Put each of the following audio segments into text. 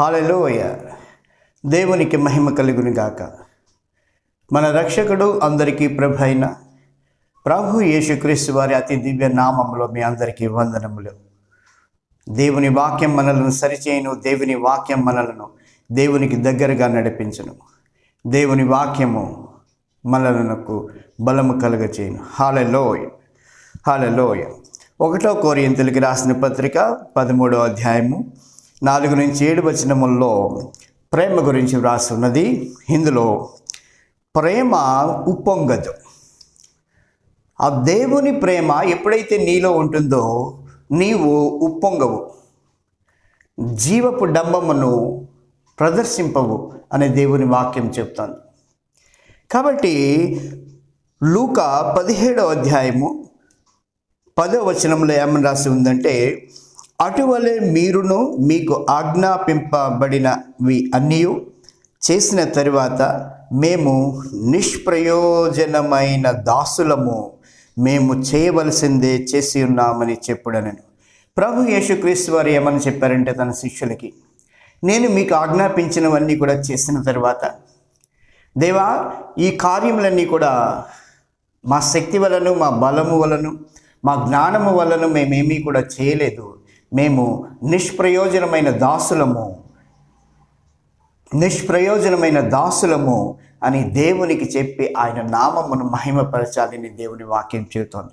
హాలెలోయ. దేవునికి మహిమ కలుగునిగాక. మన రక్షకుడు అందరికీ ప్రభు అయిన ప్రభు యేసుక్రీస్తు వారి అతి దివ్య నామంలో మీ అందరికీ వందనములు. దేవుని వాక్యం మనలను సరిచేయను దేవుని వాక్యం మనలను దేవునికి దగ్గరగా నడిపించను. దేవుని వాక్యము మనలకు బలము కలుగచేయను. హాలలోయ. హాలలోయ. ఒకటో కోరియంతులకి రాసిన పత్రిక పదమూడో అధ్యాయము నాలుగు నుంచి ఏడు వచనముల్లో ప్రేమ గురించి వ్రాస్తున్నది. ఉన్నది ఇందులో ప్రేమ ఉప్పొంగదు. ఆ దేవుని ప్రేమ ఎప్పుడైతే నీలో ఉంటుందో నీవు ఉప్పొంగవు. జీవపు డంబమును ప్రదర్శింపవు అనే దేవుని వాక్యం చెప్తాను. కాబట్టి లూక పదిహేడవ అధ్యాయము పదో వచనంలో ఏమని రాసి ఉందంటే అటువలే మీరును మీకు ఆజ్ఞాపింపబడినవి అన్నీ చేసిన తరువాత మేము నిష్ప్రయోజనమైన దాసులము. మేము చేయవలసిందే చేసి ఉన్నామని చెప్పుడనను. ప్రభు యేసుక్రీస్తు వారు ఏమని చెప్పారంటే తన శిష్యులకి నేను మీకు ఆజ్ఞాపించినవన్నీ కూడా చేసిన తర్వాత దేవా ఈ కార్యములన్నీ కూడా మా శక్తి వలను మా బలము వలను మా జ్ఞానము వలను మేమేమీ కూడా చేయలేదు. మేము నిష్ప్రయోజనమైన దాసులము. నిష్ప్రయోజనమైన దాసులము అని దేవునికి చెప్పి ఆయన నామమును మహిమపరచాలని దేవుని వాక్యం చెబుతోంది.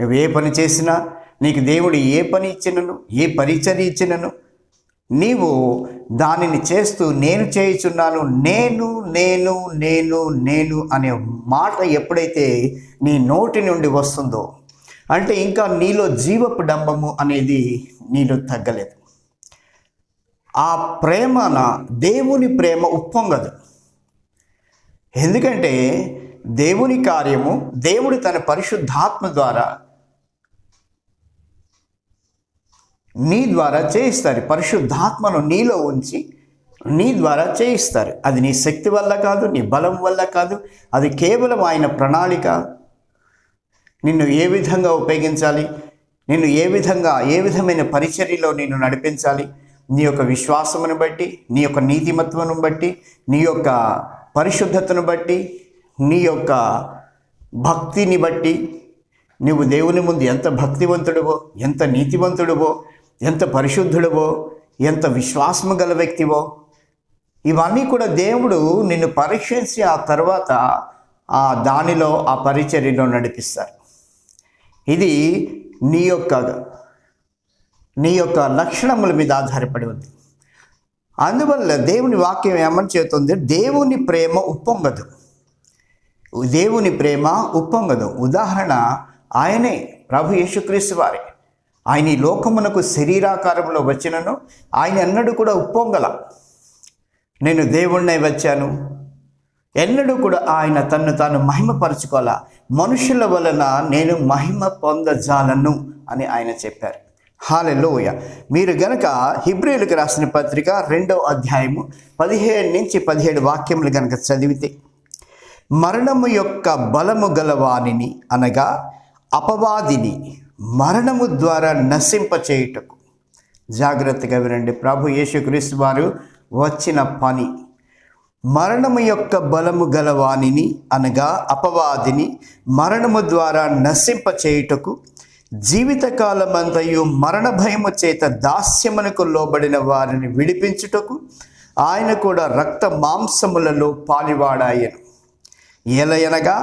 నువ్వు ఏ పని చేసినా నీకు దేవుడు ఏ పని ఇచ్చినను ఏ పరిచర్య ఇచ్చినను నీవు దానిని చేస్తూ నేను చేయుచున్నాను నేను నేను నేను నేను అనే మాట ఎప్పుడైతే నీ నోటి నుండి వస్తుందో అంటే ఇంకా నీలో జీవపు డంబము అనేది నీలో తగ్గలేదు. ఆ ప్రేమన దేవుని ప్రేమ ఉప్పొంగదు. ఎందుకంటే దేవుని కార్యము దేవుడు తన పరిశుద్ధాత్మ ద్వారా నీ ద్వారా చేయిస్తారు. పరిశుద్ధాత్మను నీలో ఉంచి నీ ద్వారా చేయిస్తారు. అది నీ శక్తి వల్ల కాదు నీ బలం వల్ల కాదు అది కేవలం ఆయన ప్రణాళిక నిన్ను ఏ విధంగా ఉపయోగించాలి? నిన్ను ఏ విధంగా ఏ విధమైన పరిచర్యలో నిన్ను నడిపించాలి? నీ యొక్క విశ్వాసమును బట్టి నీ యొక్క నీతిమత్వను బట్టి నీ యొక్క పరిశుద్ధతను బట్టి నీ యొక్క భక్తిని బట్టి నువ్వు దేవుని ముందు ఎంత భక్తివంతుడివో ఎంత నీతివంతుడివో ఎంత పరిశుద్ధుడివో ఎంత విశ్వాసము గల వ్యక్తివో ఇవన్నీ కూడా దేవుడు నిన్ను పరీక్షించి ఆ తర్వాత ఆ దానిలో ఆ పరిచర్యలో నడిపిస్తారు. ఇది నీ యొక్క నీ యొక్క లక్షణముల మీద ఆధారపడి ఉంది. అందువల్ల దేవుని వాక్యం ఏమని చేస్తుంది దేవుని ప్రేమ ఉప్పొంగదు. దేవుని ప్రేమ ఉప్పొంగదు. ఉదాహరణ ఆయనే ప్రభు యేసుక్రీస్తు వారే. ఆయన ఈ లోకమునకు శరీరాకారంలో వచ్చినను ఆయన అన్నడు కూడా ఉప్పొంగల. నేను దేవుణ్ణి వచ్చాను. ఎన్నడూ కూడా ఆయన తన్ను తాను మహిమపరచుకోవాలా? మనుషుల వలన నేను మహిమ పొందజాలను అని ఆయన చెప్పారు. హాలెలోయ. మీరు గనక హిబ్రిలకు రాసిన పత్రిక రెండో అధ్యాయము పదిహేడు నుంచి పదిహేడు వాక్యములు గనక చదివితే మరణము యొక్క బలము గలవానిని అనగా అపవాదిని మరణము ద్వారా నశింపచేయుటకు. జాగ్రత్తగా వినండి. ప్రభు యేసుక్రీస్తు వారు వచ్చిన పని మరణము యొక్క బలము గలవానిని అనగా అపవాదిని మరణము ద్వారా నశింప చేయుటకు జీవితకాలమంతయు మరణ భయము చేత దాస్యమునకు లోబడిన వారిని విడిపించుటకు ఆయన కూడా రక్త మాంసములలో పాలివాడాయను. ఎలయనగా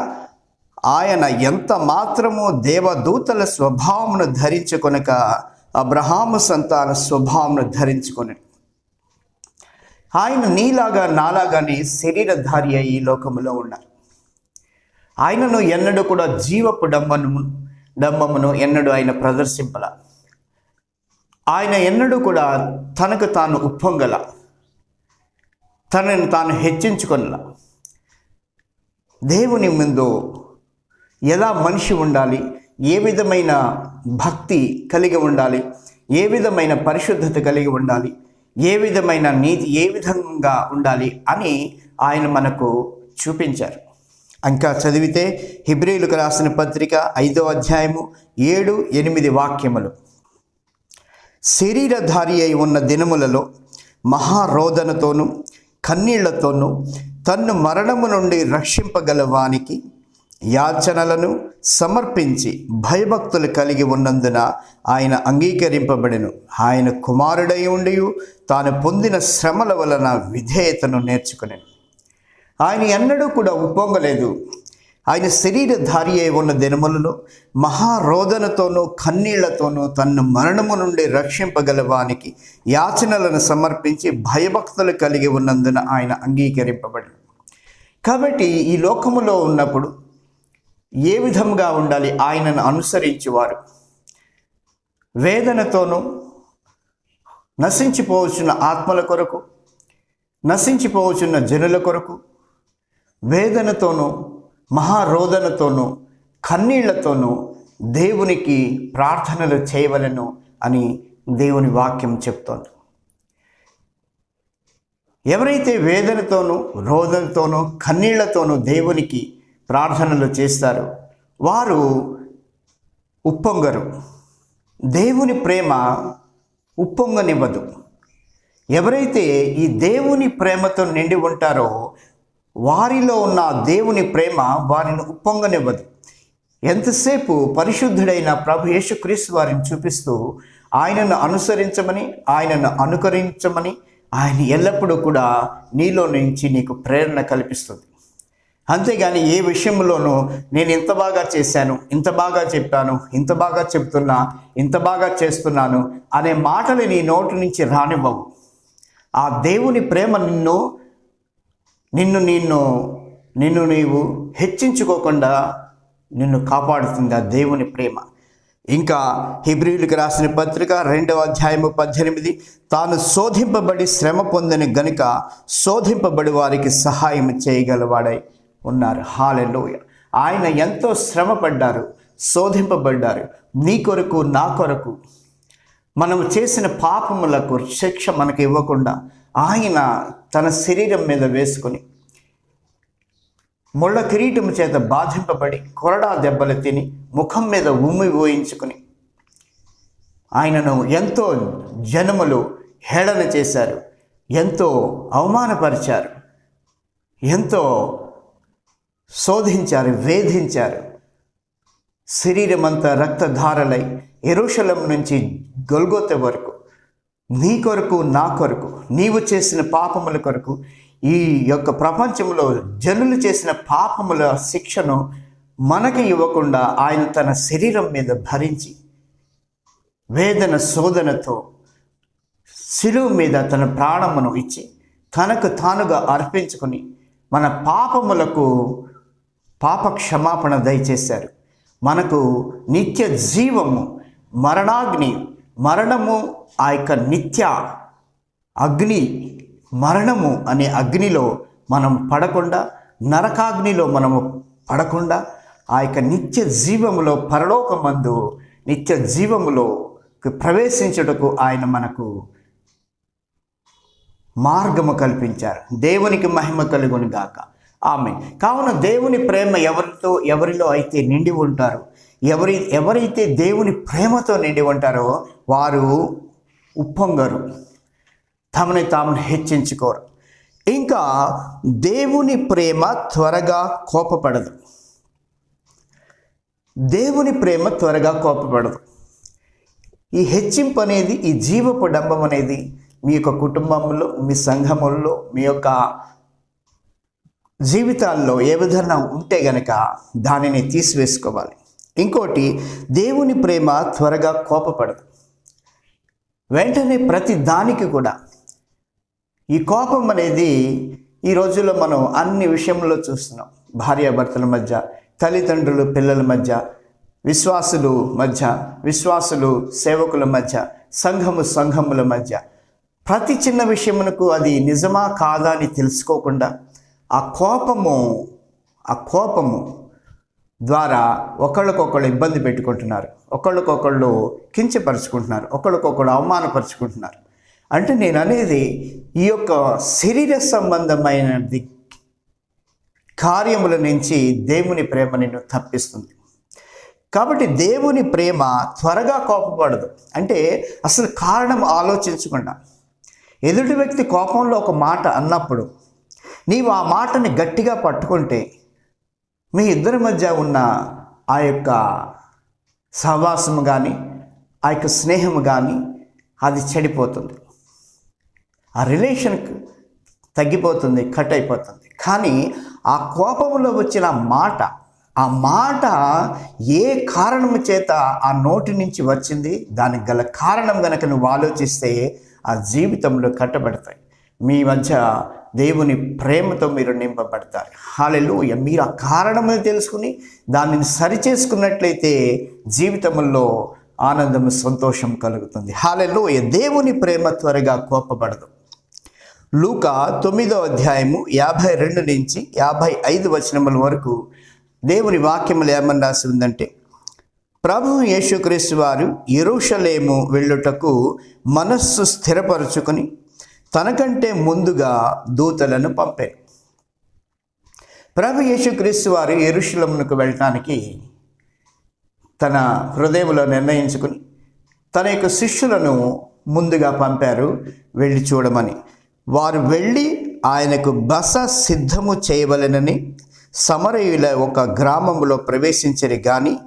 ఆయన ఎంత మాత్రము దేవదూతల స్వభావమును ధరించుకొనక అబ్రహాము సంతాన స్వభావమును ధరించుకొని ఆయన నీలాగా నాలాగానే శరీరధారి అయి ఈ లోకములో ఉన్నారు ఆయనను ఎన్నడూ కూడా జీవపు డంబను డంబమును ఎన్నడూ ఆయన ప్రదర్శింపల. ఆయన ఎన్నడూ కూడా తనకు తాను ఉప్పొంగల. తనని తాను హెచ్చించుకొనల. దేవుని ముందు ఎలా మనిషి ఉండాలి ఏ విధమైన భక్తి కలిగి ఉండాలి ఏ విధమైన పరిశుద్ధత కలిగి ఉండాలి ఏ విధమైన నీతి ఏ విధంగా ఉండాలి అని ఆయన మనకు చూపించారు. ఇంకా చదివితే హిబ్రిలకు రాసిన పత్రిక ఐదో అధ్యాయము ఏడు ఎనిమిది వాక్యములు. శరీరధారి అయి ఉన్న దినములలో మహారోదనతోనూ కన్నీళ్ళతోనూ తన్ను మరణము నుండి రక్షింపగలవానికి యాచనలను సమర్పించి భయభక్తులు కలిగి ఉన్నందున ఆయన అంగీకరింపబడెను. ఆయన కుమారుడై ఉండి తాను పొందిన శ్రమల వలన విధేయతను నేర్చుకునేను. ఆయన ఎన్నడూ కూడా ఉప్పొంగలేదు. ఆయన శరీరధారి అయి ఉన్న దినములలో మహారోదనతోనూ కన్నీళ్ళతోనూ తన్ను మరణము నుండి రక్షింపగలవానికి యాచనలను సమర్పించి భయభక్తులు కలిగి ఉన్నందున ఆయన అంగీకరింపబడి కాబట్టి ఈ లోకములో ఉన్నప్పుడు ఏ విధంగా ఉండాలి ఆయనను అనుసరించేవారు? వేదనతోనూ నశించిపోవచ్చున్న ఆత్మల కొరకు నశించిపోవచ్చున్న జనుల కొరకు వేదనతోనూ మహారోదనతోనూ కన్నీళ్ళతోనూ దేవునికి ప్రార్థనలు చేయవలను అని దేవుని వాక్యం చెప్తోంది. ఎవరైతే వేదనతోనూ రోదనతోనూ కన్నీళ్ళతోనూ దేవునికి ప్రార్థనలు చేస్తారు. వారు ఉప్పొంగరు. దేవుని ప్రేమ ఉప్పొంగనివ్వదు. ఎవరైతే ఈ దేవుని ప్రేమతో నిండి ఉంటారో వారిలో ఉన్న దేవుని ప్రేమ వారిని ఉప్పొంగనివ్వదు. ఎంతసేపు పరిశుద్ధుడైన ప్రభు యేసుక్రీస్తు వారిని చూపిస్తూ ఆయనను అనుసరించమని ఆయనను అనుకరించమని ఆయన ఎల్లప్పుడూ కూడా నీలో నుంచి నీకు ప్రేరణ కల్పిస్తుంది. అంతేగాని ఏ విషయంలోనూ నేను ఇంత బాగా చేశాను ఇంత బాగా చెప్పాను ఇంత బాగా చెప్తున్నా ఇంత బాగా చేస్తున్నాను అనే మాటలు నీ నోటి నుంచి రానివ్వవు. ఆ దేవుని ప్రేమ నిన్ను నిన్ను నిన్ను నిన్ను నీవు హెచ్చించుకోకుండా నిన్ను కాపాడుతుంది ఆ దేవుని ప్రేమ. ఇంకా హిబ్రియులకు రాసిన పత్రిక రెండవ అధ్యాయము పద్దెనిమిది తాను శోధింపబడి శ్రమ పొందని గనుక శోధింపబడి వారికి సహాయం చేయగలవాడై. ఉన్నారు. హాలెలోయ. ఆయన ఎంతో శ్రమపడ్డారు శోధింపబడ్డారు. నీ కొరకు నా కొరకు. మనం చేసిన పాపములకు శిక్ష మనకు ఇవ్వకుండా ఆయన తన శరీరం మీద వేసుకొని ముళ్ళ కిరీటం చేత బాధింపబడి కొరడా దెబ్బలు తిని ముఖం మీద ఉమ్మి ఊహించుకుని ఆయనను ఎంతో జనములు హేళన చేశారు ఎంతో అవమానపరిచారు ఎంతో శోధించారు వేధించారు. శరీరమంతా రక్తధారలై ఎరుషలం నుంచి గొల్గొత వరకు నీ కొరకు నా కొరకు నీవు చేసిన పాపముల కొరకు ఈ యొక్క ప్రపంచంలో జనులు చేసిన పాపముల శిక్షను మనకి ఇవ్వకుండా ఆయన తన శరీరం మీద భరించి వేదన శోధనతో శిలువు మీద తన ప్రాణమును ఇచ్చి తనకు తానుగా అర్పించుకొని మన పాపములకు పాప క్షమాపణ దయచేశారు. మనకు నిత్య జీవము మరణాగ్ని మరణము ఆ యొక్క నిత్య అగ్ని మరణము అనే అగ్నిలో మనం పడకుండా నరకాగ్నిలో మనము పడకుండా ఆ యొక్క నిత్య జీవములో పరలోకమందు నిత్య జీవములో ప్రవేశించుటకు ఆయన మనకు మార్గము కల్పించారు. దేవునికి మహిమ కలుగుని గాక ఆమె కావున దేవుని ప్రేమ ఎవరితో ఎవరిలో అయితే నిండి ఉంటారో ఎవరి ఎవరైతే దేవుని ప్రేమతో నిండి ఉంటారో వారు ఉప్పొంగరు. తమని తామును హెచ్చించుకోరు. ఇంకా దేవుని ప్రేమ త్వరగా కోపపడదు. దేవుని ప్రేమ త్వరగా కోపపడదు. ఈ హెచ్చింపు అనేది ఈ జీవపు డంబం అనేది మీ యొక్క కుటుంబంలో మీ సంఘముల్లో మీ యొక్క జీవితాల్లో ఏ విధంగా ఉంటే గనక దానిని తీసివేసుకోవాలి. ఇంకోటి దేవుని ప్రేమ త్వరగా కోపపడదు. వెంటనే ప్రతి దానికి కూడా ఈ కోపం అనేది ఈ రోజుల్లో మనం అన్ని విషయంలో చూస్తున్నాం. భార్యాభర్తల మధ్య తల్లిదండ్రులు పిల్లల మధ్య విశ్వాసులు మధ్య విశ్వాసులు సేవకుల మధ్య సంఘము సంఘముల మధ్య. ప్రతి చిన్న విషయమునకు అది నిజమా కాదా అని తెలుసుకోకుండా ఆ కోపము ఆ కోపము ద్వారా ఒకళ్ళకొకళ్ళు ఇబ్బంది పెట్టుకుంటున్నారు. ఒకళ్ళకొకళ్ళు కించపరుచుకుంటున్నారు. ఒకళ్ళకొకళ్ళు అవమానపరుచుకుంటున్నారు. అంటే నేను అనేది ఈ యొక్క శరీర సంబంధమైనది కార్యముల నుంచి దేవుని ప్రేమ నిన్ను తప్పిస్తుంది. కాబట్టి దేవుని ప్రేమ త్వరగా కోపపడదు. అంటే అసలు కారణం ఆలోచించకుండా. ఎదుటి వ్యక్తి కోపంలో ఒక మాట అన్నప్పుడు నీవు ఆ మాటని గట్టిగా పట్టుకుంటే మీ ఇద్దరి మధ్య ఉన్న ఆ యొక్క సహవాసము కానీ ఆ యొక్క స్నేహము కానీ అది చెడిపోతుంది. ఆ రిలేషన్ తగ్గిపోతుంది కట్ అయిపోతుంది. కానీ ఆ కోపంలో వచ్చిన మాట ఆ మాట ఏ కారణము చేత ఆ నోటి నుంచి వచ్చింది దానికి గల కారణం కనుక నువ్వు ఆలోచిస్తే ఆ జీవితంలో కట్టబడతాయి. మీ మధ్య దేవుని ప్రేమతో మీరు నింపబడతారు. హాలెలు మీరు ఆ కారణము తెలుసుకుని దానిని సరిచేసుకున్నట్లయితే జీవితంలో ఆనందం సంతోషం కలుగుతుంది. హాలెలు దేవుని ప్రేమ త్వరగా కోపపడదు. లూక తొమ్మిదో అధ్యాయము యాభై రెండు నుంచి యాభై ఐదు వచనముల వరకు దేవుని వాక్యములు ఏమని రాసి ఉందంటే ప్రభు యేసుక్రీస్తు వారు ఎరుషలేము వెళ్ళుటకు మనస్సు స్థిరపరుచుకొని తనకంటే ముందుగా దూతలను పంపారు ప్రభు యేసుక్రీస్తు వారు ఎరుషలమునకు వెళ్ళటానికి తన హృదయంలో నిర్ణయించుకుని తన యొక్క శిష్యులను ముందుగా పంపారు వెళ్ళి చూడమని. వారు వెళ్ళి ఆయనకు బస సిద్ధము చేయవలెనని సమరయుల ఒక గ్రామంలో ప్రవేశించరి కానీ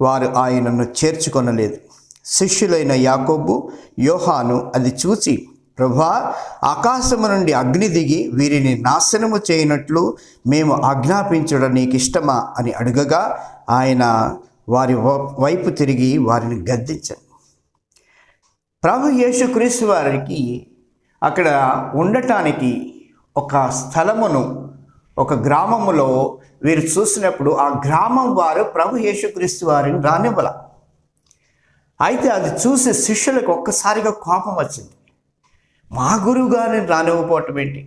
వారు ఆయనను చేర్చుకొనలేదు. శిష్యులైన యాకోబు యోహాను అది చూసి ప్రభా ఆకాశము నుండి అగ్ని దిగి వీరిని నాశనము చేయనట్లు మేము ఆజ్ఞాపించడం నీకు ఇష్టమా అని అడగగా ఆయన వారి వైపు తిరిగి వారిని గద్దించారు ప్రభు యేసుక్రీస్తు వారికి అక్కడ ఉండటానికి ఒక స్థలమును ఒక గ్రామములో వీరు చూసినప్పుడు ఆ గ్రామం వారు ప్రభు యేసుక్రీస్తు వారిని రానివ్వల. అయితే అది చూసి శిష్యులకు ఒక్కసారిగా కోపం వచ్చింది. మా గురువు గారిని రానివ్వకపోవటం ఏంటి?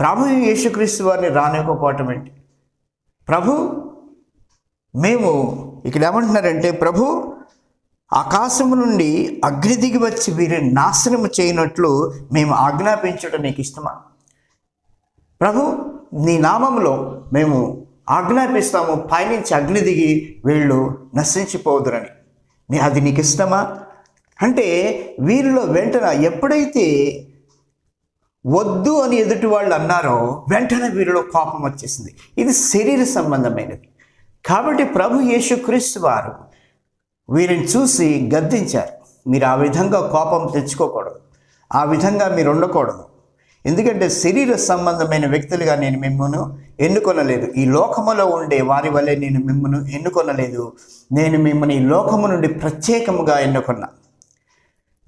ప్రభు యేసుక్రీస్తు వారిని రానివ్వకపోవటం ఏంటి? ప్రభు మేము ఇక్కడ ఏమంటున్నారంటే ప్రభు ఆకాశము నుండి అగ్ని దిగి వచ్చి వీరిని నాశనము చేయనట్లు మేము ఆజ్ఞాపించడం నీకు ఇష్టమా? ప్రభు నీ నామంలో మేము ఆజ్ఞాపిస్తాము పైనుంచి అగ్ని దిగి వీళ్ళు నశించిపోదురని. అది నీకు ఇష్టమా? అంటే వీరిలో వెంటనే ఎప్పుడైతే వద్దు అని ఎదుటి వాళ్ళు అన్నారో వెంటనే వీరిలో కోపం వచ్చేసింది. ఇది శరీర సంబంధమైనది. కాబట్టి ప్రభు యేసుక్రీస్తు వారు వీరిని చూసి గద్దించారు. మీరు ఆ విధంగా కోపం తెచ్చుకోకూడదు. ఆ విధంగా మీరు ఉండకూడదు. ఎందుకంటే శరీర సంబంధమైన వ్యక్తులుగా నేను మిమ్మల్ని ఎన్నుకొనలేదు. ఈ లోకములో ఉండే వారి వల్లే నేను మిమ్మల్ని ఎన్నుకొనలేదు. నేను మిమ్మల్ని ఈ లోకము నుండి ప్రత్యేకముగా ఎన్నుకున్నాను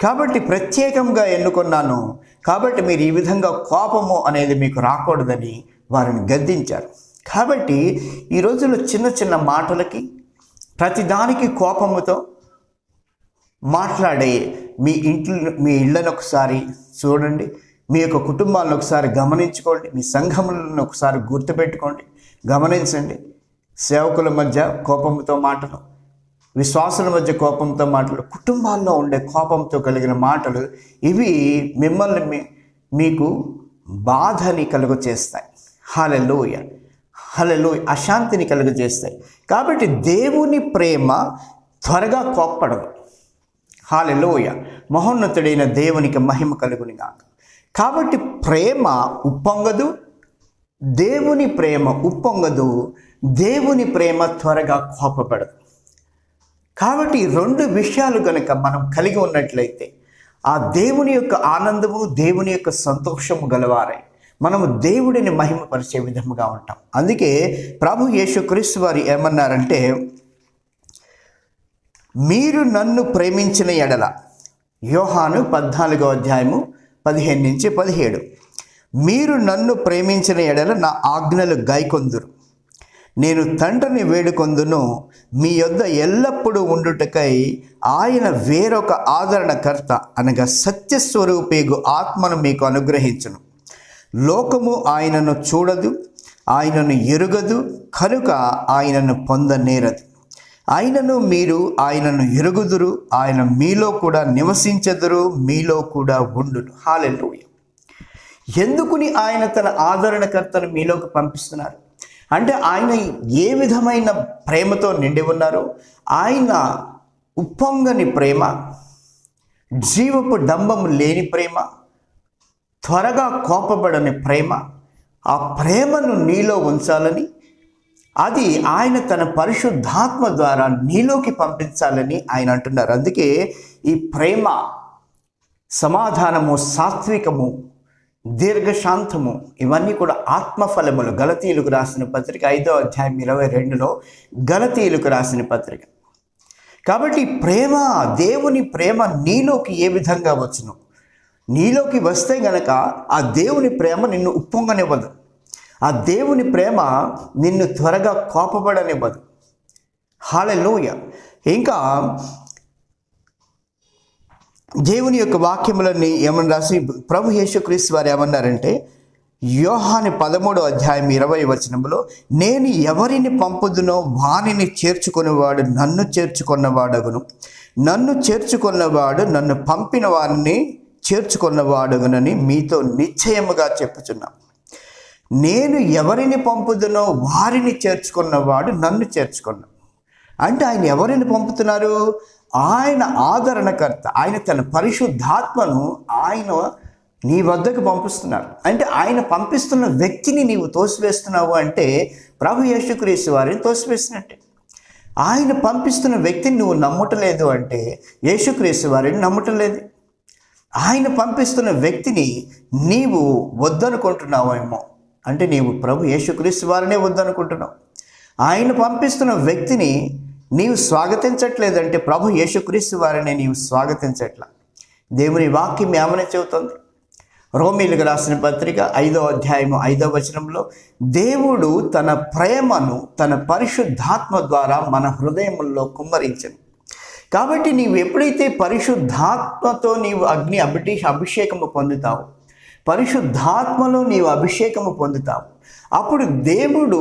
కాబట్టి ప్రత్యేకంగా ఎన్నుకున్నాను. కాబట్టి మీరు ఈ విధంగా కోపము అనేది మీకు రాకూడదని వారిని గద్దించారు. కాబట్టి ఈ రోజుల్లో చిన్న చిన్న మాటలకి ప్రతిదానికి కోపముతో మాట్లాడే మీ ఇంట్లో మీ ఇళ్ళను ఒకసారి చూడండి. మీ యొక్క కుటుంబాలను ఒకసారి గమనించుకోండి. మీ సంఘములను ఒకసారి గుర్తుపెట్టుకోండి. గమనించండి. సేవకుల మధ్య కోపంతో మాటలు. విశ్వాసుల మధ్య కోపంతో మాటలు కుటుంబాల్లో ఉండే కోపంతో కలిగిన మాటలు ఇవి మిమ్మల్ని మీకు బాధని కలుగ చేస్తాయి హలలోయ హలలో అశాంతిని కలుగజేస్తాయి. కాబట్టి దేవుని ప్రేమ త్వరగా కోప్పడదు. హాలలోయ మహోన్నతుడైన దేవునికి మహిమ కలుగుని కాక కాబట్టి ప్రేమ ఉప్పొంగదు. దేవుని ప్రేమ ఉప్పొంగదు. దేవుని ప్రేమ త్వరగా కోపపడదు. కాబట్టి రెండు విషయాలు కనుక మనం కలిగి ఉన్నట్లయితే ఆ దేవుని యొక్క ఆనందము దేవుని యొక్క సంతోషము గలవారై మనము దేవుడిని మహిమపరిచే విధముగా ఉంటాం. అందుకే ప్రభు యేసుక్రీస్తు వారు ఏమన్నారంటే మీరు నన్ను ప్రేమించిన ఎడల యోహాను పద్నాలుగో అధ్యాయము పదిహేను నుంచి పదిహేడు. మీరు నన్ను ప్రేమించిన ఎడల నా ఆజ్ఞలు గైకొందురు నేను తండ్రిని వేడుకొందును. మీ యొద్ద ఎల్లప్పుడూ ఉండుటకై ఆయన వేరొక ఆదరణకర్త అనగా సత్యస్వరూపేగు ఆత్మను మీకు అనుగ్రహించును. లోకము ఆయనను చూడదు ఆయనను ఎరుగదు కనుక ఆయనను పొందనేరదు. ఆయనను మీరు ఆయనను ఎరుగుదురు ఆయన మీలో కూడా నివసించెదరు మీలో కూడా ఉండును. హాలెల్ ఎందుకుని ఆయన తన ఆదరణకర్తను మీలోకి పంపిస్తున్నారు? అంటే ఆయన ఏ విధమైన ప్రేమతో నిండి ఉన్నారో ఆయన ఉప్పొంగని ప్రేమ జీవపు డంబం లేని ప్రేమ త్వరగా కోపబడని ప్రేమ ఆ ప్రేమను నీలో ఉంచాలని అది ఆయన తన పరిశుద్ధాత్మ ద్వారా నీలోకి పంపించాలని ఆయన అంటున్నారు. అందుకే ఈ ప్రేమ సమాధానము సాత్వికము దీర్ఘశాంతము ఇవన్నీ కూడా ఆత్మఫలములు. గలతీయులకు రాసిన పత్రిక ఐదో అధ్యాయం ఇరవై రెండులో గలతీయులకు రాసిన పత్రిక. కాబట్టి ప్రేమ దేవుని ప్రేమ నీలోకి ఏ విధంగా వచ్చును? నీలోకి వస్తే గనక ఆ దేవుని ప్రేమ నిన్ను ఉప్పొంగనివ్వదు. ఆ దేవుని ప్రేమ నిన్ను త్వరగా కోపపడనివ్వదు. హాలెలూయ. ఇంకా దేవుని యొక్క వాక్యములన్నీ ఏమని రాసి ప్రభు యేసుక్రీస్తు వారు ఏమన్నారంటే యోహాని పదమూడో అధ్యాయం ఇరవై వచనంలో నేను ఎవరిని పంపుదునో వానిని చేర్చుకునేవాడు నన్ను చేర్చుకున్నవాడగును. నన్ను చేర్చుకున్నవాడు నన్ను పంపిన వారిని చేర్చుకున్నవాడుగునని మీతో నిశ్చయముగా చెప్పుచున్నాం. నేను ఎవరిని పంపుదునో వారిని చేర్చుకున్నవాడు నన్ను చేర్చుకున్నాను అంటే ఆయన ఎవరిని పంపుతున్నారు? ఆయన ఆదరణకర్త ఆయన తన పరిశుద్ధాత్మను ఆయన నీ వద్దకు పంపిస్తున్నారు. అంటే ఆయన పంపిస్తున్న వ్యక్తిని నీవు తోసివేస్తున్నావు అంటే ప్రభు యేసుక్రీస్తు వారిని తోసివేసినట్టే. ఆయన పంపిస్తున్న వ్యక్తిని నువ్వు నమ్మటలేదు అంటే యేసుక్రీస్తు వారిని నమ్మటలేదు. ఆయన పంపిస్తున్న వ్యక్తిని నీవు వద్దనుకుంటున్నావేమో అంటే నీవు ప్రభు యేసుక్రీస్తు వారినే వద్దనుకుంటున్నావు. ఆయన పంపిస్తున్న వ్యక్తిని నీవు స్వాగతించట్లేదంటే ప్రభు యేసుక్రీస్తు వారిని నీవు స్వాగతించట్ల. దేవుని వాక్యం ఏమని చెబుతుంది? రోమిలకు రాసిన పత్రిక ఐదో అధ్యాయము ఐదో వచనంలో దేవుడు తన ప్రేమను తన పరిశుద్ధాత్మ ద్వారా మన హృదయముల్లో కుమ్మరించను. కాబట్టి నీవు ఎప్పుడైతే పరిశుద్ధాత్మతో నీవు అగ్ని అభిటి అభిషేకము పొందుతావు పరిశుద్ధాత్మలో నీవు అభిషేకము పొందుతావు అప్పుడు దేవుడు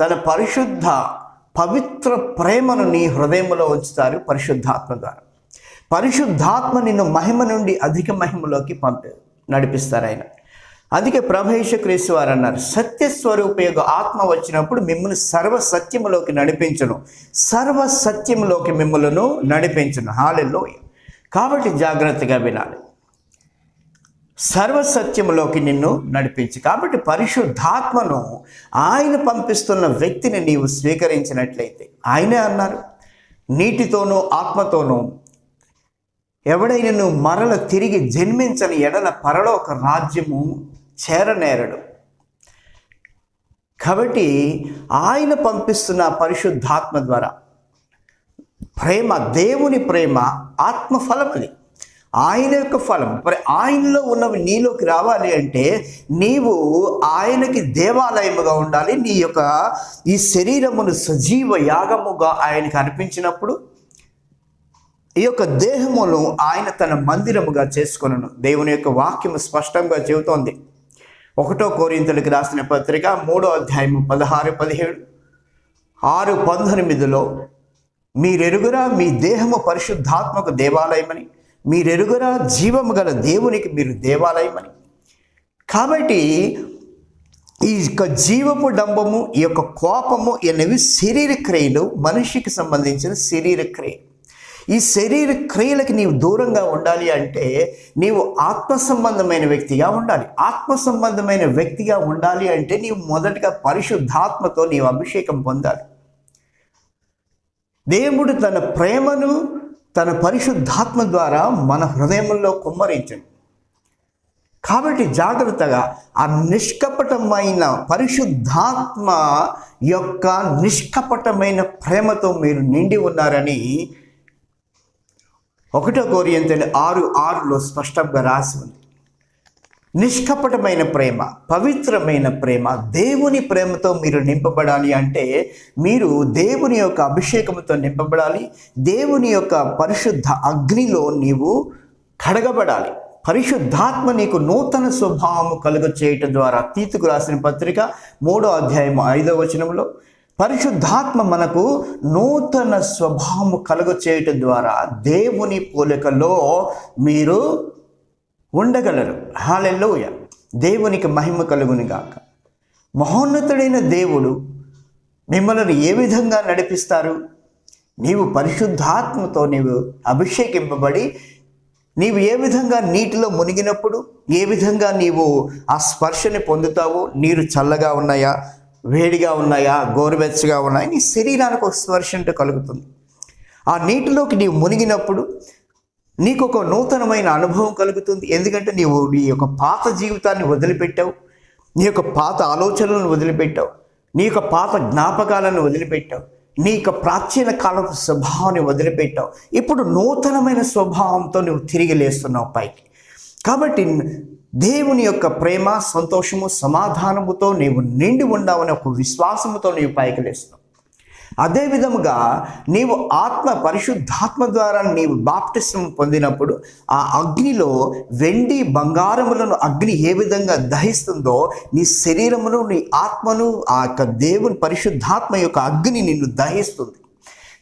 తన పరిశుద్ధ పవిత్ర ప్రేమను నీ హృదయంలో ఉంచుతారు పరిశుద్ధాత్మ ద్వారా. పరిశుద్ధాత్మ నిన్ను మహిమ నుండి అధిక మహిమలోకి పంపి నడిపిస్తారు ఆయన. అందుకే ప్రభేష క్రీస్తు వారు అన్నారు యొక్క ఆత్మ వచ్చినప్పుడు మిమ్మల్ని సర్వ సత్యములోకి నడిపించను. సర్వ సత్యములోకి మిమ్మలను నడిపించను. హాలెల్లో కాబట్టి జాగ్రత్తగా వినాలి. సర్వసత్యములోకి నిన్ను నడిపించి. కాబట్టి పరిశుద్ధాత్మను ఆయన పంపిస్తున్న వ్యక్తిని నీవు స్వీకరించినట్లయితే ఆయనే అన్నారు. నీటితోనూ ఆత్మతోనూ ఎవడైనను మరల తిరిగి జన్మించని ఎడల పరలోక రాజ్యము చేరనేరడు. కాబట్టి ఆయన పంపిస్తున్న పరిశుద్ధాత్మ ద్వారా ప్రేమ దేవుని ప్రేమ ఆత్మఫలం అది ఆయన యొక్క ఫలం. మరి ఆయనలో ఉన్నవి నీలోకి రావాలి అంటే నీవు ఆయనకి దేవాలయముగా ఉండాలి. నీ యొక్క ఈ శరీరమును సజీవ యాగముగా ఆయనకి అనిపించినప్పుడు ఈ యొక్క దేహమును ఆయన తన మందిరముగా చేసుకొనను. దేవుని యొక్క వాక్యము స్పష్టంగా చెబుతోంది. ఒకటో కోరింతలకు రాసిన పత్రిక మూడో అధ్యాయము పదహారు పదిహేడు. ఆరు పంతొమ్మిదిలో మీరెరుగురా మీ దేహము పరిశుద్ధాత్మక దేవాలయమని. మీరెరుగురా జీవము గల దేవునికి మీరు దేవాలయమని. కాబట్టి ఈ యొక్క జీవపు డంబము ఈ యొక్క కోపము అనేవి శరీర క్రియలు మనిషికి సంబంధించిన శరీర క్రియలు ఈ శరీర క్రియలకు నీవు దూరంగా ఉండాలి అంటే నీవు ఆత్మ సంబంధమైన వ్యక్తిగా ఉండాలి. ఆత్మ సంబంధమైన వ్యక్తిగా ఉండాలి అంటే నీవు మొదటగా పరిశుద్ధాత్మతో నీవు అభిషేకం పొందాలి. దేవుడు తన ప్రేమను తన పరిశుద్ధాత్మ ద్వారా మన హృదయంలో కుమ్మరించండి. కాబట్టి జాగ్రత్తగా ఆ నిష్కపటమైన పరిశుద్ధాత్మ యొక్క నిష్కపటమైన ప్రేమతో మీరు నిండి ఉన్నారని ఒకటో కోరియంతని ఆరు ఆరులో స్పష్టంగా రాసి ఉంది. నిష్కపటమైన ప్రేమ పవిత్రమైన ప్రేమ దేవుని ప్రేమతో మీరు నింపబడాలి అంటే మీరు దేవుని యొక్క అభిషేకంతో నింపబడాలి. దేవుని యొక్క పరిశుద్ధ అగ్నిలో నీవు కడగబడాలి. పరిశుద్ధాత్మ నీకు నూతన స్వభావము కలుగ చేయటం ద్వారా తీతుకు రాసిన పత్రిక మూడో అధ్యాయం ఐదో వచనంలో పరిశుద్ధాత్మ మనకు నూతన స్వభావము కలుగ చేయటం ద్వారా దేవుని పోలికలో మీరు ఉండగలరు. హాలెల్లోయ. దేవునికి మహిమ కలుగునిగాక. మహోన్నతుడైన దేవుడు మిమ్మల్ని ఏ విధంగా నడిపిస్తారు? నీవు పరిశుద్ధాత్మతో నీవు అభిషేకింపబడి నీవు ఏ విధంగా నీటిలో మునిగినప్పుడు ఏ విధంగా నీవు ఆ స్పర్శని పొందుతావో నీరు చల్లగా ఉన్నాయా వేడిగా ఉన్నాయా గోరువెచ్చగా ఉన్నాయా నీ శరీరానికి ఒక స్పర్శంటే కలుగుతుంది. ఆ నీటిలోకి నీవు మునిగినప్పుడు నీకు ఒక నూతనమైన అనుభవం కలుగుతుంది. ఎందుకంటే నీవు నీ యొక్క పాత జీవితాన్ని వదిలిపెట్టావు. నీ యొక్క పాత ఆలోచనలను వదిలిపెట్టావు. నీ యొక్క పాత జ్ఞాపకాలను వదిలిపెట్టావు. నీ యొక్క ప్రాచీన కాలపు స్వభావాన్ని వదిలిపెట్టావు. ఇప్పుడు నూతనమైన స్వభావంతో నువ్వు తిరిగి లేస్తున్నావు పైకి. కాబట్టి దేవుని యొక్క ప్రేమ సంతోషము సమాధానముతో నీవు నిండి ఉండవని ఒక విశ్వాసముతో నీవు పైకి లేస్తున్నావు. అదే విధముగా నీవు ఆత్మ పరిశుద్ధాత్మ ద్వారా నీవు బాప్టిస్టం పొందినప్పుడు ఆ అగ్నిలో వెండి బంగారములను అగ్ని ఏ విధంగా దహిస్తుందో నీ శరీరమును నీ ఆత్మను ఆ యొక్క దేవుని పరిశుద్ధాత్మ యొక్క అగ్ని నిన్ను దహిస్తుంది.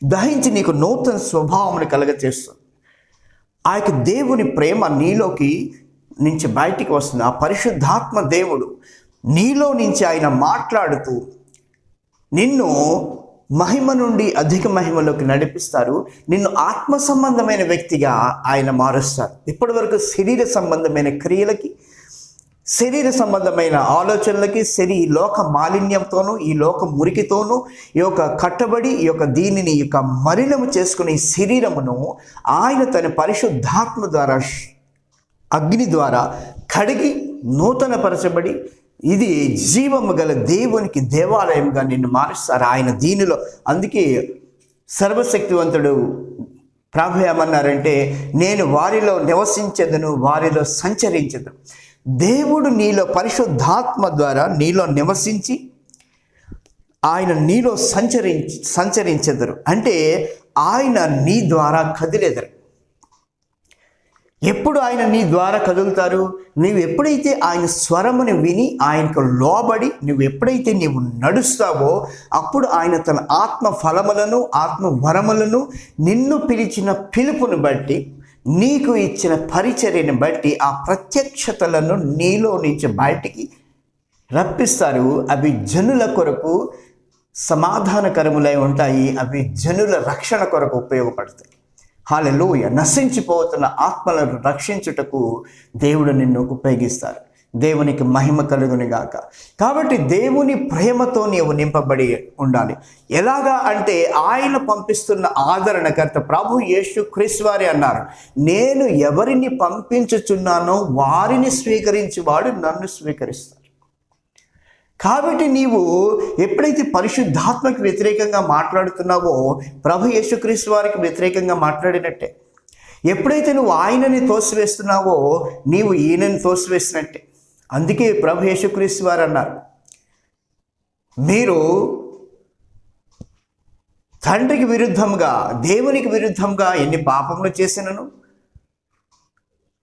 దహించి నీకు నూతన స్వభావమును కలగచేస్తుంది. ఆ యొక్క దేవుని ప్రేమ నీలోకి నుంచి బయటికి వస్తుంది. ఆ పరిశుద్ధాత్మ దేవుడు నీలో నుంచి ఆయన మాట్లాడుతూ నిన్ను మహిమ నుండి అధిక మహిమలోకి నడిపిస్తారు. నిన్ను ఆత్మ సంబంధమైన వ్యక్తిగా ఆయన మారుస్తారు. ఇప్పటి వరకు శరీర సంబంధమైన క్రియలకి శరీర సంబంధమైన ఆలోచనలకి శరీ ఈ లోక మాలిన్యంతోనూ ఈ లోక మురికితోనూ ఈ యొక్క కట్టబడి ఈ యొక్క దీనిని యొక్క మలినము చేసుకునే ఈ శరీరమును ఆయన తన పరిశుద్ధాత్మ ద్వారా అగ్ని ద్వారా కడిగి నూతనపరచబడి ఇది జీవము గల దేవునికి దేవాలయంగా నిన్ను మారుస్తారు. ఆయన దీనిలో అందుకే సర్వశక్తివంతుడు ప్రభు ఏమన్నారంటే నేను వారిలో నివసించదును వారిలో సంచరించదు దేవుడు నీలో పరిశుద్ధాత్మ ద్వారా నీలో నివసించి ఆయన నీలో సంచరించి సంచరించెదరు. అంటే ఆయన నీ ద్వారా కదిలేదరు. ఎప్పుడు ఆయన నీ ద్వారా కదులుతారు? నీవు ఎప్పుడైతే ఆయన స్వరమును విని ఆయనకు లోబడి నువ్వు ఎప్పుడైతే నీవు నడుస్తావో అప్పుడు ఆయన తన ఆత్మ ఫలములను ఆత్మ వరములను నిన్ను పిలిచిన పిలుపును బట్టి నీకు ఇచ్చిన పరిచర్యని బట్టి ఆ ప్రత్యక్షతలను నీలో నుంచి బయటికి రప్పిస్తారు. అవి జనుల కొరకు సమాధానకరములై ఉంటాయి. అవి జనుల రక్షణ కొరకు ఉపయోగపడతాయి. హాలెలోయ. నశించిపోతున్న ఆత్మలను రక్షించుటకు దేవుడు నిన్ను ఉపయోగిస్తారు. దేవునికి మహిమ కలుగుని గాక కాబట్టి దేవుని ప్రేమతో నీవు నింపబడి ఉండాలి. ఎలాగా అంటే ఆయన పంపిస్తున్న ఆదరణకర్త ప్రభు యేసు వారి అన్నారు. నేను ఎవరిని పంపించుచున్నానో వారిని స్వీకరించి వాడు నన్ను స్వీకరిస్తాను కాబట్టి నీవు ఎప్పుడైతే పరిశుద్ధాత్మకు వ్యతిరేకంగా మాట్లాడుతున్నావో ప్రభు యేసుక్రీస్తు వారికి వ్యతిరేకంగా మాట్లాడినట్టే. ఎప్పుడైతే నువ్వు ఆయనని తోసివేస్తున్నావో నీవు ఈయనని తోసివేసినట్టే. అందుకే ప్రభు యేసుక్రీస్తు వారు అన్నారు మీరు తండ్రికి విరుద్ధంగా దేవునికి విరుద్ధంగా ఎన్ని పాపములు చేసినను?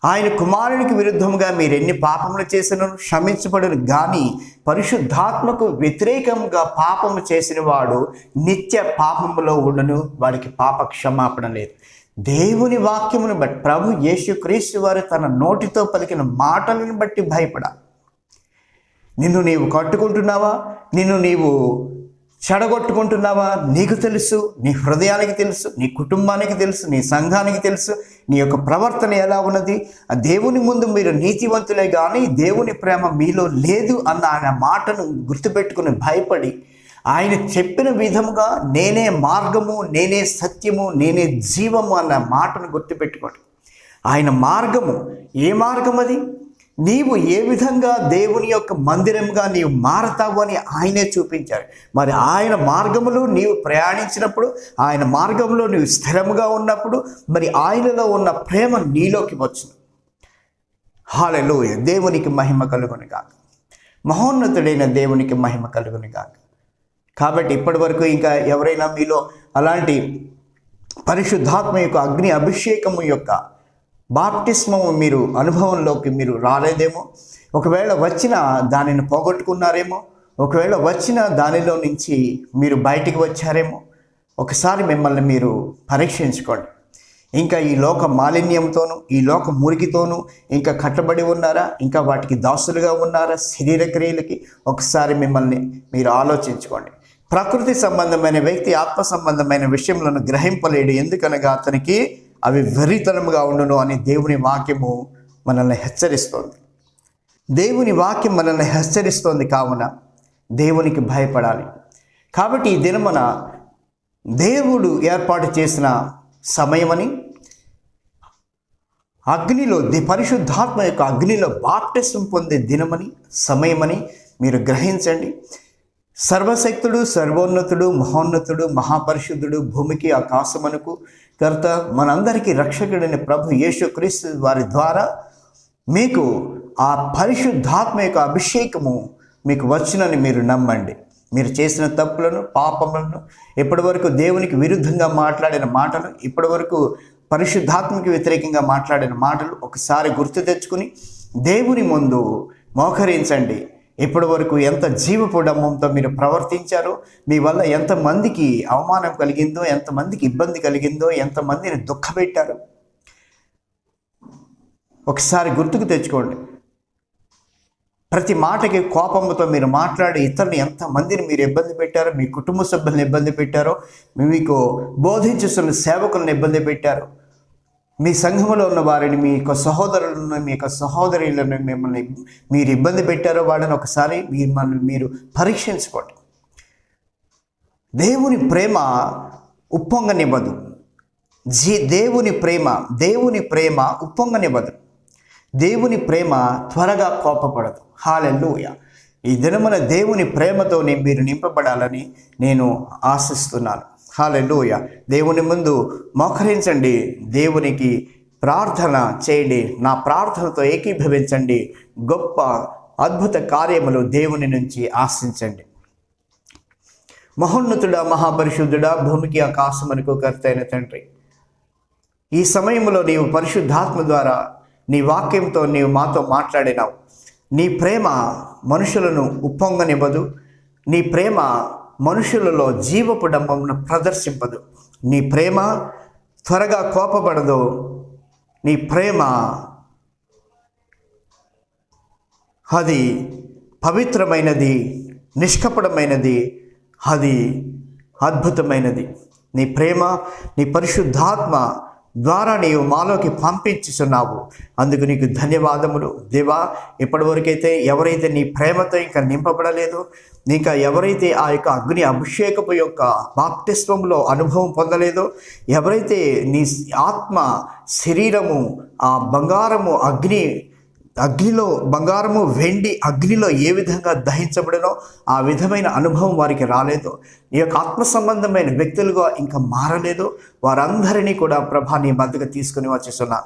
ఆయన కుమారునికి విరుద్ధంగా మీరు ఎన్ని పాపములు చేసినను క్షమించబడును. కానీ పరిశుద్ధాత్మకు వ్యతిరేకంగా పాపము చేసిన వాడు నిత్య పాపములో ఉండను. వాడికి పాప క్షమాపణ లేదు. దేవుని వాక్యమును బట్టి ప్రభు యేసుక్రీస్తు వారు తన నోటితో పలికిన మాటలను బట్టి భయపడాలి. నిన్ను నీవు కట్టుకుంటున్నావా? నిన్ను నీవు చెడగొట్టుకుంటున్నావా? నీకు తెలుసు నీ హృదయానికి తెలుసు నీ కుటుంబానికి తెలుసు నీ సంఘానికి తెలుసు నీ యొక్క ప్రవర్తన ఎలా ఉన్నది? ఆ దేవుని ముందు మీరు నీతివంతులే కానీ దేవుని ప్రేమ మీలో లేదు అన్న ఆయన మాటను గుర్తుపెట్టుకుని భయపడి ఆయన చెప్పిన విధముగా నేనే మార్గము నేనే సత్యము నేనే జీవము అన్న మాటను గుర్తుపెట్టుకోండి. ఆయన మార్గము ఏ మార్గం అది నీవు ఏ విధంగా దేవుని యొక్క మందిరంగా నీవు మారతావు అని ఆయనే చూపించారు మరి ఆయన మార్గములో నీవు ప్రయాణించినప్పుడు ఆయన మార్గంలో నీవు స్థిరముగా ఉన్నప్పుడు మరి ఆయనలో ఉన్న ప్రేమ నీలోకి వచ్చును హాలలో దేవునికి మహిమ కలుగుని కాక మహోన్నతుడైన దేవునికి మహిమ కలుగుని కాక కాబట్టి ఇప్పటి వరకు ఇంకా ఎవరైనా మీలో అలాంటి పరిశుద్ధాత్మ యొక్క అగ్ని అభిషేకము యొక్క బాప్టిస్మము మీరు అనుభవంలోకి మీరు రాలేదేమో? ఒకవేళ వచ్చిన దానిని పోగొట్టుకున్నారేమో? ఒకవేళ వచ్చిన దానిలో నుంచి మీరు బయటికి వచ్చారేమో? ఒకసారి మిమ్మల్ని మీరు పరీక్షించుకోండి. ఇంకా ఈ లోక మాలిన్యంతోనూ ఈ లోక మురికితోనూ ఇంకా కట్టబడి ఉన్నారా? ఇంకా వాటికి దాసులుగా ఉన్నారా? శరీర క్రియలకి ఒకసారి మిమ్మల్ని మీరు ఆలోచించుకోండి. ప్రకృతి సంబంధమైన వ్యక్తి ఆత్మ సంబంధమైన విషయంలో గ్రహింపలేడు. ఎందుకనగా అతనికి అవి వెర్రితనముగా ఉండును అని దేవుని వాక్యము మనల్ని హెచ్చరిస్తోంది. దేవుని వాక్యం మనల్ని హెచ్చరిస్తోంది కావున దేవునికి భయపడాలి. కాబట్టి ఈ దినమున దేవుడు ఏర్పాటు చేసిన సమయమని అగ్నిలో ది పరిశుద్ధాత్మ యొక్క అగ్నిలో బాప్టిసం పొందే దినమని సమయమని మీరు గ్రహించండి. సర్వశక్తుడు సర్వోన్నతుడు మహోన్నతుడు మహాపరిశుద్ధుడు భూమికి ఆకాశమునకు కర్త మనందరికీ రక్షకుడైన ప్రభు యేసుక్రీస్తు వారి ద్వారా మీకు ఆ పరిశుద్ధాత్మ యొక్క అభిషేకము మీకు వచ్చునని మీరు నమ్మండి. మీరు చేసిన తప్పులను పాపములను ఇప్పటి వరకు దేవునికి విరుద్ధంగా మాట్లాడిన మాటలు ఇప్పటి వరకు పరిశుద్ధాత్మకి వ్యతిరేకంగా మాట్లాడిన మాటలు ఒకసారి గుర్తు తెచ్చుకుని దేవుని ముందు మోకరించండి. ఇప్పటి వరకు ఎంత జీవపుడమ్మంతో మీరు ప్రవర్తించారో మీ వల్ల ఎంతమందికి అవమానం కలిగిందో ఎంతమందికి ఇబ్బంది కలిగిందో ఎంతమందిని దుఃఖపెట్టారు. ఒకసారి గుర్తుకు తెచ్చుకోండి. ప్రతి మాటకి కోపంతో మీరు మాట్లాడి ఇతరులు ఎంతమందిని మీరు ఇబ్బంది పెట్టారో మీ కుటుంబ సభ్యులను ఇబ్బంది పెట్టారో మీకు బోధించుస్తున్న సేవకులను ఇబ్బంది పెట్టారు. మీ సంఘంలో ఉన్న వారిని మీ యొక్క సహోదరులను మీ యొక్క సహోదరులను మిమ్మల్ని మీరు ఇబ్బంది పెట్టారో వాళ్ళని ఒకసారి మీరు మీరు పరీక్షించుకోండి. దేవుని ప్రేమ ఉప్పొంగనివ్వదు. జీ దేవుని ప్రేమ దేవుని ప్రేమ ఉప్పొంగనివ్వదు. దేవుని ప్రేమ త్వరగా కోపపడదు. హాలెల్లుయ ఈ దినమున దేవుని ప్రేమతోనే మీరు నింపబడాలని నేను ఆశిస్తున్నాను. హాలెల్లుయ దేవుని ముందు మోకరించండి. దేవునికి ప్రార్థన చేయండి. నా ప్రార్థనతో ఏకీభవించండి. గొప్ప అద్భుత కార్యములు దేవుని నుంచి ఆశించండి. మహోన్నతుడా మహాపరిశుద్ధుడా భూమికి ఆకాశమునకు కర్తైన తండ్రి. ఈ సమయంలో నీవు పరిశుద్ధాత్మ ద్వారా నీ వాక్యంతో నీవు మాతో మాట్లాడినావు. నీ ప్రేమ మనుషులను ఉప్పొంగనివ్వదు. నీ ప్రేమ మనుషులలో జీవపు డంబమును ప్రదర్శింపదు. నీ ప్రేమ త్వరగా కోపపడదు. నీ ప్రేమ అది పవిత్రమైనది నిష్కపటమైనది అది అద్భుతమైనది. నీ ప్రేమ నీ పరిశుద్ధాత్మ ద్వారా నీవు మాలోకి పంపించుచున్నావు. అందుకు నీకు ధన్యవాదములు. దేవా ఇప్పటివరకైతే ఎవరైతే నీ ప్రేమతో ఇంకా నింపబడలేదు ఇంకా ఎవరైతే ఆ యొక్క అగ్ని అభిషేకపు యొక్క బాప్టిస్వంలో అనుభవం పొందలేదో ఎవరైతే నీ ఆత్మ శరీరము ఆ బంగారము అగ్ని అగ్నిలో బంగారము వెండి అగ్నిలో ఏ విధంగా దహించబడినో ఆ విధమైన అనుభవం వారికి రాలేదు. నీ యొక్క ఆత్మ సంబంధమైన వ్యక్తులుగా ఇంకా మారలేదు. వారందరినీ కూడా ప్రభా నీ మధ్యగా తీసుకుని వచ్చేస్తున్నా.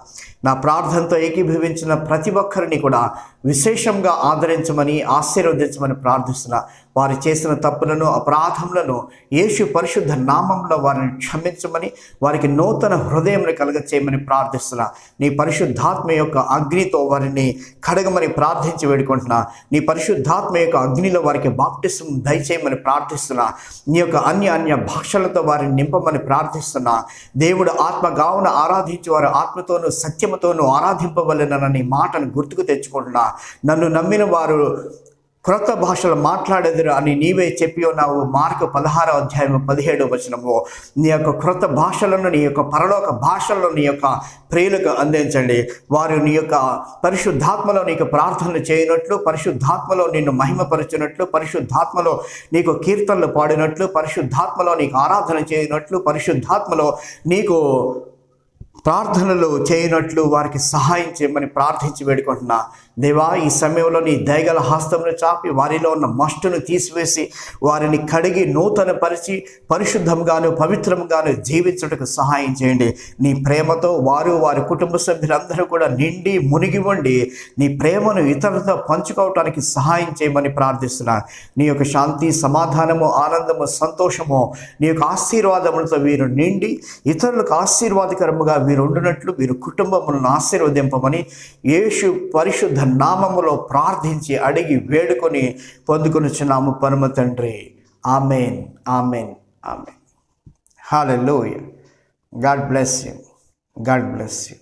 నా ప్రార్థనతో ఏకీభవించిన ప్రతి ఒక్కరిని కూడా విశేషంగా ఆదరించమని ఆశీర్వదించమని ప్రార్థిస్తున్న వారు చేసిన తప్పులను అపరాధములను యేసు పరిశుద్ధ నామంలో వారిని క్షమించమని వారికి నూతన హృదయం కలగ చేయమని ప్రార్థిస్తున్నా నీ పరిశుద్ధాత్మ యొక్క అగ్నితో వారిని కడగమని ప్రార్థించి వేడుకుంటున్నా నీ పరిశుద్ధాత్మ యొక్క అగ్నిలో వారికి బాప్టిసం దయచేయమని ప్రార్థిస్తున్నా నీ యొక్క అన్య అన్య భాషలతో వారిని నింపమని ప్రార్థిస్తున్నా దేవుడు ఆత్మ కావున ఆరాధించి వారు ఆత్మతోనూ సత్యముతోనూ ఆరాధింపవలెనని మాటను గుర్తుకు తెచ్చుకుంటున్నా నన్ను నమ్మిన వారు క్రొత్త భాషలు మాట్లాడేదరు అని నీవే చెప్పి ఉన్నావు. మార్కు పదహారో అధ్యాయం పదిహేడు వచనము. నీ యొక్క క్రొత్త భాషలను నీ యొక్క పరలోక భాషలను నీ యొక్క ప్రియులకు అందించండి. వారు నీ యొక్క పరిశుద్ధాత్మలో నీకు ప్రార్థనలు చేయనట్లు పరిశుద్ధాత్మలో నిన్ను మహిమపరచినట్లు పరిశుద్ధాత్మలో నీకు కీర్తనలు పాడినట్లు పరిశుద్ధాత్మలో నీకు ఆరాధన చేయనట్లు పరిశుద్ధాత్మలో నీకు ప్రార్థనలు చేయనట్లు వారికి సహాయం చేయమని ప్రార్థించి వేడుకుంటున్నా. దేవా ఈ సమయంలో నీ దయగల హస్తమును చాపి వారిలో ఉన్న మస్టును తీసివేసి వారిని కడిగి నూతన పరిచి పరిశుద్ధంగాను పవిత్రంగాను జీవించుటకు సహాయం చేయండి. నీ ప్రేమతో వారు వారి కుటుంబ సభ్యులందరూ కూడా నిండి మునిగి ఉండి నీ ప్రేమను ఇతరులతో పంచుకోవటానికి సహాయం చేయమని ప్రార్థిస్తున్నా. నీ యొక్క శాంతి సమాధానము ఆనందము సంతోషము నీ యొక్క ఆశీర్వాదములతో వీరు నిండి ఇతరులకు ఆశీర్వాదకరముగా వీరు ఉండునట్లు వీరు కుటుంబములను ఆశీర్వదింపమని యేసు పరిశుద్ధ నామములో ప్రార్థించి అడిగి వేడుకొని పొందుకొనిచున్నాము పరమ తండ్రి. Amen amen amen. Hallelujah God bless you God bless you